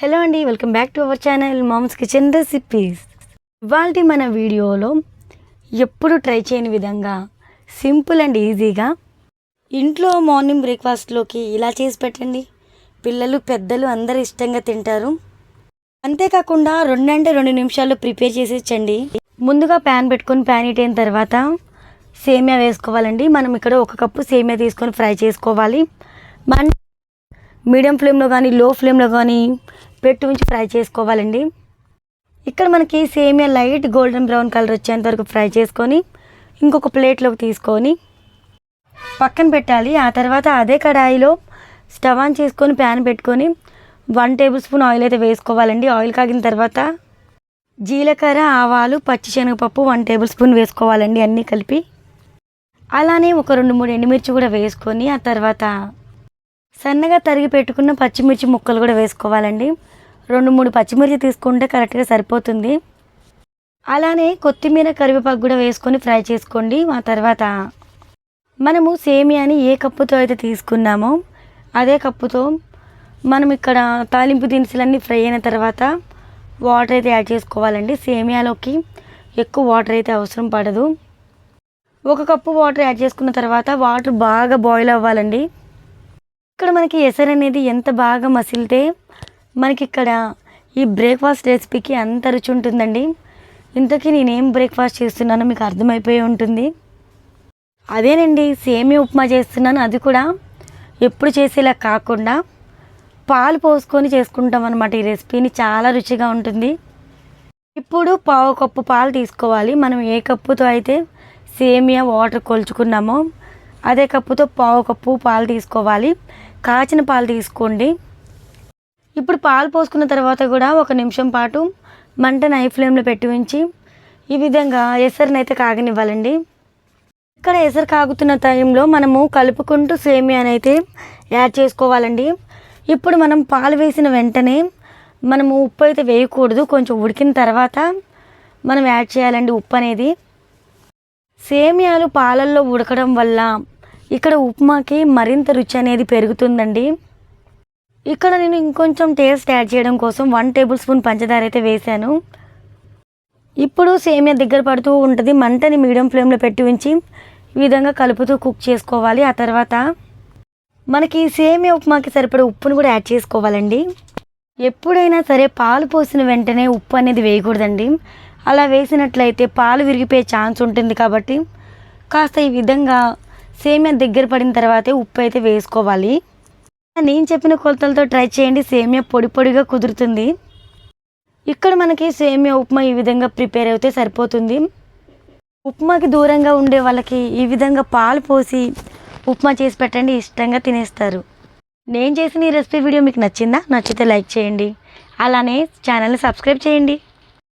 Hello అండి welcome back to our channel moms kitchen recipes. ఇవాళ మన వీడియోలో ఎప్పుడు ట్రై చేయని విధంగా సింపుల్ అండ్ ఈజీగా ఇంట్లో మార్నింగ్ బ్రేక్ఫాస్ట్లోకి ఇలా చేసి పెట్టండి. పిల్లలు పెద్దలు అందరూ ఇష్టంగా తింటారు. అంతేకాకుండా రెండు అంటే రెండు నిమిషాల్లో ప్రిపేర్ చేసేచ్చండి. ముందుగా ప్యాన్ పెట్టుకొని ప్యాన్ హీట్ అయిన తర్వాత సేమియా వేసుకోవాలండి. మనం ఇక్కడ ఒక కప్పు సేమియా తీసుకొని ఫ్రై చేసుకోవాలి. మన మీడియం ఫ్లేమ్లో కానీ లో ఫ్లేమ్లో కానీ పెట్టి ఉంచి ఫ్రై చేసుకోవాలండి. ఇక్కడ మనకి సేమియా లైట్ గోల్డెన్ బ్రౌన్ కలర్ వచ్చేంత వరకు ఫ్రై చేసుకొని ఇంకొక ప్లేట్లోకి తీసుకొని పక్కన పెట్టాలి. ఆ తర్వాత అదే కడాయిలో స్టవ్ ఆన్ చేసుకొని ప్యాన్ పెట్టుకొని వన్ టేబుల్ స్పూన్ ఆయిల్ అయితే వేసుకోవాలండి. ఆయిల్ కాగిన తర్వాత జీలకర్ర ఆవాలు పచ్చిశనగపప్పు వన్ టేబుల్ స్పూన్ వేసుకోవాలండి అన్నీ కలిపి. అలానే ఒక రెండు మూడు ఎండుమిర్చి కూడా వేసుకొని ఆ తర్వాత సన్నగా తరిగి పెట్టుకున్న పచ్చిమిర్చి ముక్కలు కూడా వేసుకోవాలండి. రెండు మూడు పచ్చిమిర్చి తీసుకుంటే కరెక్ట్గా సరిపోతుంది. అలానే కొత్తిమీర కరివేపాకు కూడా వేసుకొని ఫ్రై చేసుకోండి. ఆ తర్వాత మనము సేమియాని ఏ కప్పుతో అయితే తీసుకున్నామో అదే కప్పుతో మనం ఇక్కడ తాలింపు దినుసులన్నీ ఫ్రై అయిన తర్వాత వాటర్ అయితే యాడ్ చేసుకోవాలండి. సేమియాలోకి ఎక్కువ వాటర్ అయితే అవసరం పడదు. ఒక కప్పు వాటర్ యాడ్ చేసుకున్న తర్వాత వాటర్ బాగా బాయిల్ అవ్వాలండి. ఇక్కడ మనకి ఎసరు అనేది ఎంత బాగా మసిలితే మనకి ఇక్కడ ఈ బ్రేక్ఫాస్ట్ రెసిపీకి అంత రుచి ఉంటుందండి. ఇంతకీ నేనేం బ్రేక్ఫాస్ట్ చేస్తున్నానో మీకు అర్థమైపోయి ఉంటుంది. అదేనండి సేమియా ఉప్మా చేస్తున్నాను. అది కూడా ఎప్పుడు చేసేలా కాకుండా పాలు పోసుకొని చేసుకుంటాం అనమాట ఈ రెసిపీని చాలా రుచిగా ఉంటుంది. ఇప్పుడు పావు కప్పు పాలు తీసుకోవాలి. మనం ఏ కప్పుతో అయితే సేమియా వాటర్ కొలుచుకున్నామో అదే కప్పుతో పావు కప్పు పాలు తీసుకోవాలి. కాచిన పాలు తీసుకోండి. ఇప్పుడు పాలు పోసుకున్న తర్వాత కూడా ఒక నిమిషం పాటు మంటను హై ఫ్లేమ్లో పెట్టి ఉంచి ఈ విధంగా ఎసరునైతే అయితే కాగనివ్వాలండి. ఇక్కడ ఎసరు కాగుతున్న టైంలో మనము కలుపుకుంటూ సేమియాని అయితే యాడ్ చేసుకోవాలండి. ఇప్పుడు మనం పాలు వేసిన వెంటనే మనము ఉప్పు అయితే వేయకూడదు. కొంచెం ఉడికిన తర్వాత మనం యాడ్ చేయాలండి ఉప్పు అనేది. సేమియాలు పాలల్లో ఉడకడం వల్ల ఇక్కడ ఉప్మాకి మరింత రుచి అనేది పెరుగుతుందండి. ఇక్కడ నేను ఇంకొంచెం టేస్ట్ యాడ్ చేయడం కోసం వన్ టేబుల్ స్పూన్ పంచదార అయితే వేశాను. ఇప్పుడు సేమియా దగ్గర పడుతూ ఉంటుంది మంటని మీడియం ఫ్లేమ్లో పెట్టి ఉంచి ఈ విధంగా కలుపుతూ కుక్ చేసుకోవాలి. ఆ తర్వాత మనకి సేమియా ఉప్మాకి సరిపడే ఉప్పును కూడా యాడ్ చేసుకోవాలండి. ఎప్పుడైనా సరే పాలు పోసిన వెంటనే ఉప్పు అనేది వేయకూడదండి. అలా వేసినట్లయితే పాలు విరిగిపోయే ఛాన్స్ ఉంటుంది కాబట్టి కాస్త ఈ విధంగా సేమియా దగ్గర పడిన తర్వాతే ఉప్పు అయితే వేసుకోవాలి. నేను చెప్పిన కొలతలతో ట్రై చేయండి సేమియా పొడి పొడిగా కుదురుతుంది. ఇక్కడ మనకి సేమియా ఉప్మా ఈ విధంగా ప్రిపేర్ అయితే సరిపోతుంది. ఉప్మాకి దూరంగా ఉండే వాళ్ళకి ఈ విధంగా పాలు పోసి ఉప్మా చేసి పెట్టండి ఇష్టంగా తినేస్తారు. నేను చేసిన ఈ రెసిపీ వీడియో మీకు నచ్చిందా? నచ్చితే లైక్ చేయండి. అలానే ఛానల్ని సబ్స్క్రైబ్ చేయండి.